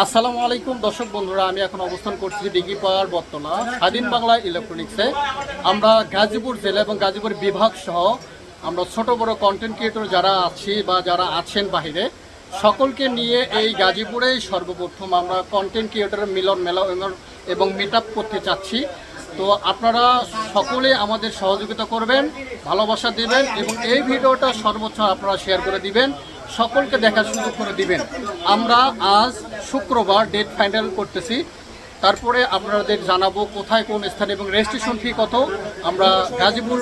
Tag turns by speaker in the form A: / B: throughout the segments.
A: আসসালামু আলাইকুম, দর্শক বন্ধুরা, আমি এখন অবস্থান করছি দিঘিপাড় বর্তলা স্বাধীন বাংলা ইলেকট্রনিক্সে। আমরা গাজীপুর জেলা এবং গাজীপুর বিভাগ সহ আমরা ছোট বড় কন্টেন্ট ক্রিয়েটর যারা আছি বা যারা আছেন বাহিরে, সকলকে নিয়ে এই গাজীপুরেই সর্বপ্রথম আমরা কন্টেন্ট ক্রিয়েটরের মিলন মেলা এবং- মিট করতে চাচ্ছি। তো আপনারা সকলে আমাদের সহযোগিতা করবেন, ভালোবাসা দিবেন এবং এই ভিডিওটা সর্বোচ্চ আপনারা শেয়ার করে দিবেন। সকলকে দেখার সুযোগ করে দিবেন। আমরা আজ শুক্রবার ডেট ফাইনাল করতেছি। তারপরে আপনাদের জানাব কোথায় কোন স্থানে এবং রেজিস্ট্রেশন ফি কত। আমরা গাজীপুর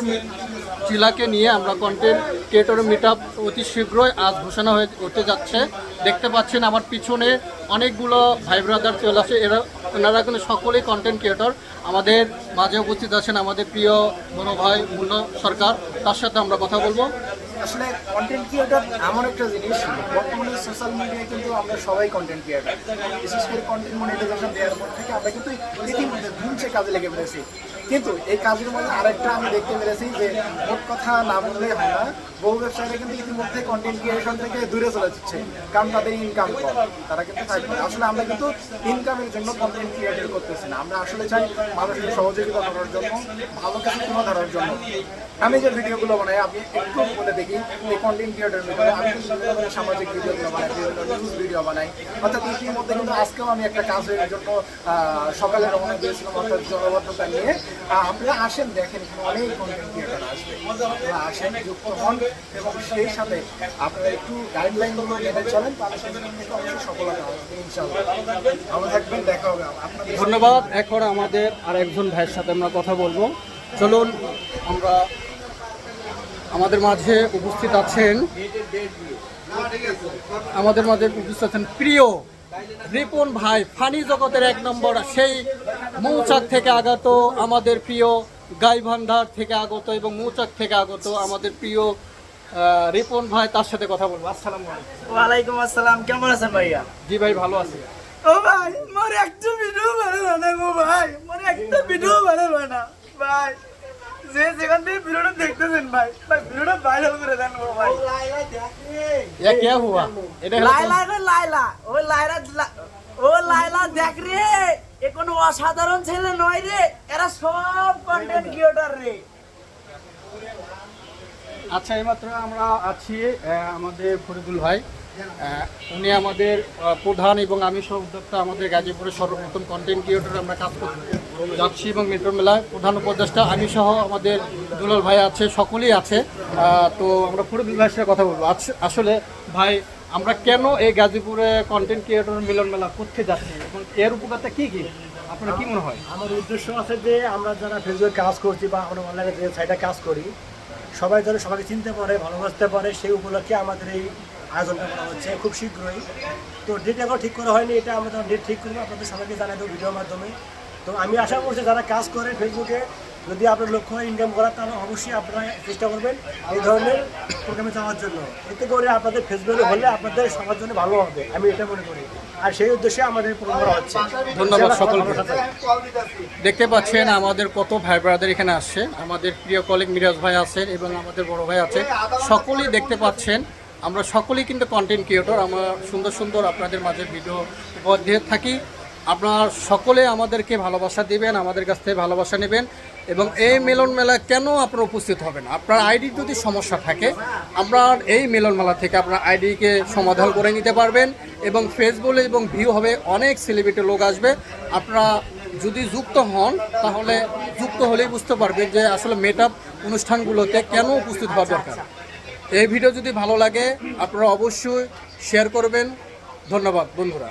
A: জেলাকে নিয়ে আমরা কন্টেন্ট ক্রিয়েটর মিট আপ অতি শীঘ্রই আজ ঘোষণা হয়ে হতে যাচ্ছে। দেখতে পাচ্ছেন আমার পিছনে অনেকগুলো ভাই ব্রাদার চলে আসে। এরা, ওনারা কিন্তু সকলেই কন্টেন্ট ক্রিয়েটর আমাদের মাঝে উপস্থিত আছেন আমাদের প্রিয় বড় ভাই মুন্ন সরকার। তার সাথে আমরা কথা বলব।
B: আসলে কন্টেন্ট ক্রিয়েটর এমন একটা জিনিস, বর্তমানে সোশ্যাল মিডিয়ায় কিন্তু আমরা সবাই কন্টেন্ট ক্রিয়েটর বিশেষ করে কন্টেন্ট মনিটাইজেশন দেওয়ার পর থেকে আমরা কিন্তু ইতিমধ্যে ধুমছে কাজে লেগে পড়েছি। কিন্তু এই কাজের মধ্যে আরেকটা আমি দেখতে পেরেছি যে মোট কথা না বললেই হয় না। বহু ব্যবসায়ীরা কিন্তু ইতিমধ্যে কন্টেন্ট ক্রিয়েশন থেকে দূরে চলে যাচ্ছে, কারণ তাদের ইনকাম কম। তারা কিন্তু আসলে আমরা কিন্তু ইনকামের জন্য কন্টেন্ট ক্রিয়েটর করতেছি না। আমরা আসলে চাই মানুষের সহযোগিতা করার জন্য, ভালো কিছু তুলে ধরার জন্য। আমি যে ভিডিওগুলো বানাই, আপনি একটু বলে দেখি এই কন্টেন্ট ক্রিয়েটর ভিডিও আমি সামাজিক ভিডিওগুলো বানাই, বিভিন্ন নিউজ ভিডিও বানাই। অর্থাৎ ইতিমধ্যে কিন্তু আজকেও আমি একটা কাজের জন্য সকালে রওনা দিয়েছিলাম অর্থাৎ জনবদ্ধতা নিয়ে। আপনারা আসেন, দেখেন অনেক কন্টেন্ট ক্রিয়েটর আসবে। আপনারা আসেন, যুক্ত হন এবং সেই সাথে আপনারা একটু গাইডলাইনগুলো মেনে চলেন, তাহলে সফলতা হবে ইনশাআল্লাহ। ভালো থাকবেন, দেখা হবে আপনাদের
A: ধন্যবাদ। এখন আমাদের আর একজন ভাইয়ের সাথে আমরা কথা বলব। চলুন, আমরা আমাদের মাঝে উপস্থিত আছেন। আমাদের মাঝে উপস্থিত আছেন প্রিয় রিপন ভাই ফানি জগতের এক নম্বর সেই মৌচাক থেকে আগত আমাদের প্রিয় গাইভান্ডার থেকে আগত এবং মৌচাক থেকে আগত আমাদের প্রিয় রিপন ভাই তার সাথে কথা বলব। আসসালাম
C: ওয়ালাইকুম আসসালাম কেমন আছেন ভাইয়া?
A: জি ভাই ভালো আছি।
C: ও ভাই মোর একটা ভিডিও ভালো না গো ভাই মোর একটা ভিডিও ভালো না ভাই। যে যেখান থেকে ভিডিওটা দেখতেছেন ভাই ভাই ভিডিওটা ভাইরাল করে দেন গো ভাই।
A: এ কে হুয়া? এটা
C: লাইলা রে লাইলা ও লাইলা ও লাইলা দেখ রে এ কোনো অসাধারণ ছেলে নয় রে এরা সব কন্টেন্ট ক্রিয়েটর রে।
A: আচ্ছা এইমাত্র আমরা আছি আহ, আমাদের ফরিদুল ভাই। আহ, উনি আমাদের আহ, প্রধান এবং আমি সহ উদ্যোক্তা আমাদের গাজীপুরের সর্বপ্রথম কন্টেন্ট ক্রিয়েটর আমরা কাজ করতে যাচ্ছি এবং মেট্রো মেলায় প্রধান উপদেষ্টা আমি সহ আমাদের দুলাল ভাই আছে, সকলেই আছে। তো আমরা ফরিদুল ভাইয়ের সাথে কথা বলব। আসলে ভাই, আমরা কেন এই গাজীপুরে কন্টেন্ট ক্রিয়েটর মিলন মেলা করতে যাচ্ছি? এবং এর উপকারটা কি কি? আপনার কি মনে হয়?
D: আমার উদ্দেশ্য আছে যে আমরা যারা ফেসবুকে কাজ করছি বা আমরা অনলাইনে যে সাইটে কাজ করি, সবাই যেন সবাইকে চিনতে পারে, ভালোবাসতে পারে, সেই উপলক্ষে আমাদের এই আয়োজনটা করা হচ্ছে খুব শীঘ্রই। তো ডেট এখন ঠিক করা হয়নি, এটা আমরা ডেট ঠিক করব, আপনাদের সবাইকে জানাই দেবো ভিডিওর মাধ্যমে। তো আমি আশা করছি যারা কাজ করে ফেসবুকে যদি আপনার লক্ষ্য হয় ইনকাম করার তাহলে অবশ্যই আপনারা চেষ্টা করবেন এই ধরনের প্রোগ্রামে যাওয়ার জন্য। এতে করে আপনাদের ফেসবুকে হলে আপনাদের সবার জন্য ভালো হবে আমি এটা মনে করি। আর সেই উদ্দেশ্যে আমাদের প্রোগ্রাম করা হচ্ছে।
A: ধন্যবাদ সকলকে। দেখতে পাচ্ছেন আমাদের কত ভাই ব্রাদার এখানে আসছে। আমাদের প্রিয় কলিগ মিরাজ ভাই আছেন এবং আমাদের বড় ভাই আছে। সকলেই দেখতে পাচ্ছেন। আমরা সকলেই কিন্তু কন্টেন্ট ক্রিয়েটর আমরা সুন্দর সুন্দর আপনাদের মাঝে ভিডিও উপহার দিয়ে থাকি। আপনার সকলে আমাদেরকে ভালোবাসা দিবেন, আমাদের কাছ থেকে ভালোবাসা নেবেন এবং এই মিলন মেলা কেন আপনারা উপস্থিত হবেন আপনার আইডি যদি সমস্যা থাকে আপনার এই মিলন মেলা থেকে আপনার আইডিকে সমাধান করে নিতে পারবেন এবং ফেসবুকে এবং ভিউ হবে, অনেক সেলিব্রিটি লোক আসবে। আপনারা যদি যুক্ত হন, তাহলে যুক্ত হলেই বুঝতে পারবেন যে আসলে মেট আপ অনুষ্ঠানগুলোতে কেন উপস্থিত হওয়া দরকার। এই ভিডিও যদি ভালো লাগে, আপনারা অবশ্যই শেয়ার করবেন। ধন্যবাদ, বন্ধুরা।